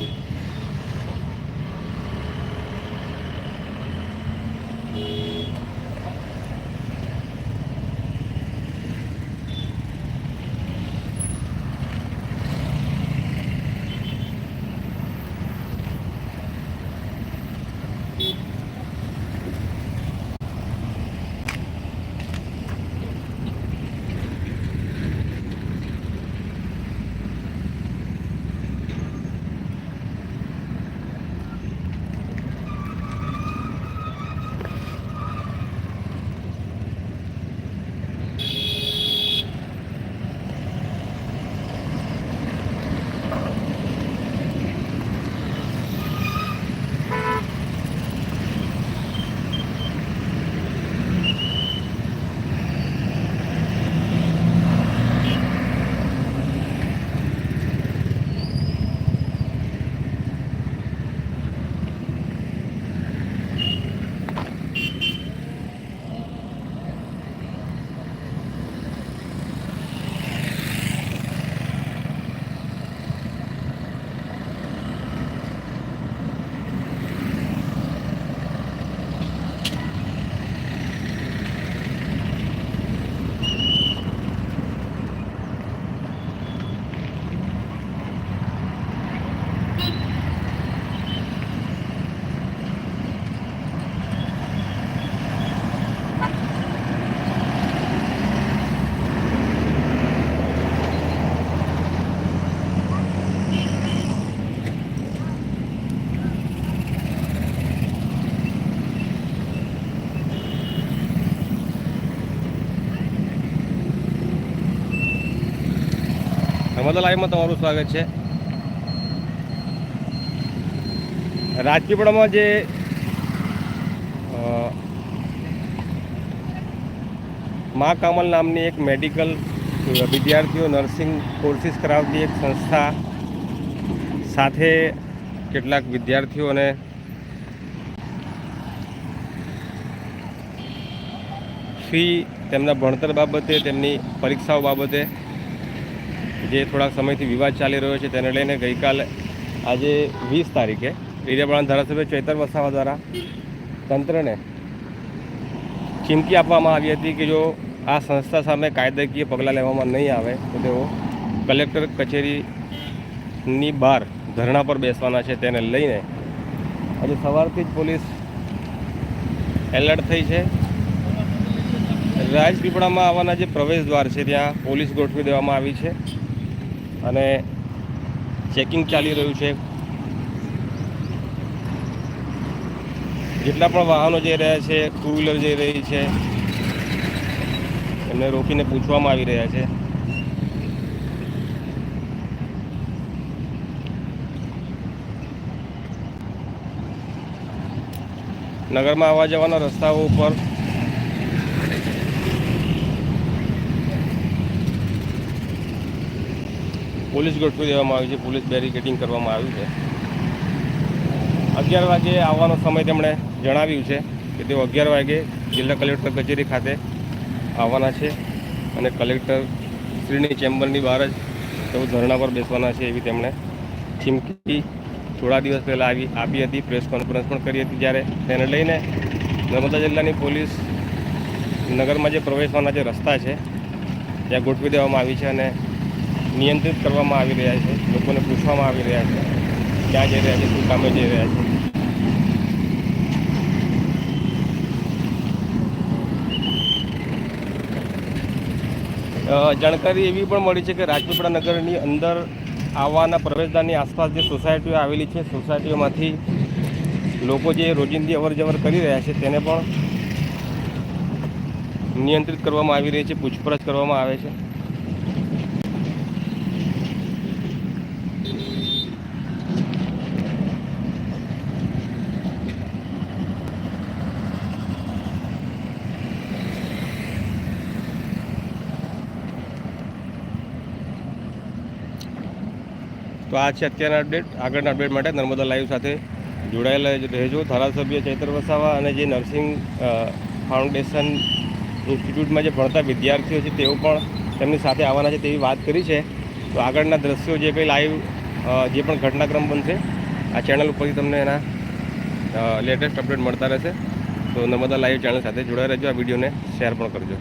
Thank you. Narmada લાઈવમાં તમારું સ્વાગત છે. રાજપીપળામાં જે મા કામલ નામની એક મેડિકલ વિદ્યાર્થીઓ નર્સિંગ કોર્સિસ કરાવતી એક સંસ્થા સાથે કેટલાક વિદ્યાર્થીઓને ફી તેમના ભણતર બાબતે તેમની પરીક્ષાઓ બાબતે જે થોડાક સમયથી વિવાદ ચાલી રહ્યો છે તેને લઈને ગઈકાલે આજે વીસ તારીખે ડેડિયાપાડા ધારાસભ્ય ચૈતર વસાવા દ્વારા તંત્રને ચીમકી આપવામાં આવી હતી કે જો આ સંસ્થા સામે કાયદાકીય પગલાં લેવામાં નહીં આવે, તો તેઓ કલેક્ટર કચેરીની બહાર ધરણા પર બેસવાના છે તેને લઈને આજે સવારથી જ પોલીસ એલર્ટ થઈ છે. રાજપીપળામાં આવવાના જે પ્રવેશ દ્વાર છે, ત્યાં પોલીસ ગોઠવી દેવામાં આવી છે. અને ચેકિંગ ચાલી રહ્યું છે. જેટલા પણ વાહનો જઈ રહ્યા છે, ટુ વ્હીલર જઈ રહી છે, એમને રોકીને પૂછવામાં આવી રહ્યા છે. નગરમાં આવવા જવાના રસ્તાઓ ઉપર પોલીસ ગોઠવી દેવામાં આવી છે. પોલીસ બેરિકેડિંગ કરવામાં આવ્યું છે. અગિયાર વાગે આવવાનો સમય તેમણે જણાવ્યું છે કે તેઓ અગિયાર વાગે જિલ્લા કલેક્ટર કચેરી ખાતે આવવાના છે અને કલેક્ટર શ્રીની ચેમ્બરની બહાર જ તેઓ ધરણા પર બેસવાના છે એવી તેમણે ચીમકી થોડા દિવસ પહેલાં આવી આપી હતી. પ્રેસ કોન્ફરન્સ પણ કરી હતી જ્યારે તેને લઈને નર્મદા જિલ્લાની પોલીસ નગરમાં જે પ્રવેશવાના જે રસ્તા છે, ત્યાં ગોઠવી દેવામાં આવી છે અને નિયંત્રિત કરવામાં આવી રહ્યા છે, લોકોને પૂછવામાં આવી રહ્યા છે, ક્યાં જઈ રહ્યા છે, શું કામે જઈ રહ્યા છે. જાણકારી એવી પણ મળી છે કે રાજપીપળા નગરની અંદર આવવાના પ્રવેશદ્વારની આસપાસ જે સોસાયટીઓ આવેલી છે, સોસાયટીઓમાંથી લોકો જે રોજિંદી અવર જવર કરી રહ્યા છે, તેને પણ નિયંત્રિત કરવામાં આવી રહી છે, પૂછપરછ કરવામાં આવે છે. તો આ છે અત્યારના અપડેટ આગળના અપડેટ માટે નર્મદા લાઈવ સાથે જોડાયેલા રહેજો. ધારાસભ્ય ચૈતર વસાવા અને જે નર્સિંગ ફાઉન્ડેશન ઇન્સ્ટિટ્યૂટમાં જે ભણતા વિદ્યાર્થીઓ છે, તેઓ પણ તેમની સાથે આવવાના છે તેવી વાત કરી છે. તો આગળના દ્રશ્યો જે કંઈ લાઈવ જે પણ ઘટનાક્રમ બનશે, આ ચેનલ ઉપરથી તમને એના લેટેસ્ટ અપડેટ મળતા રહેશે. તો નર્મદા લાઈવ ચેનલ સાથે જોડાઈ રહેજો, આ વિડીયોને શેર પણ કરજો.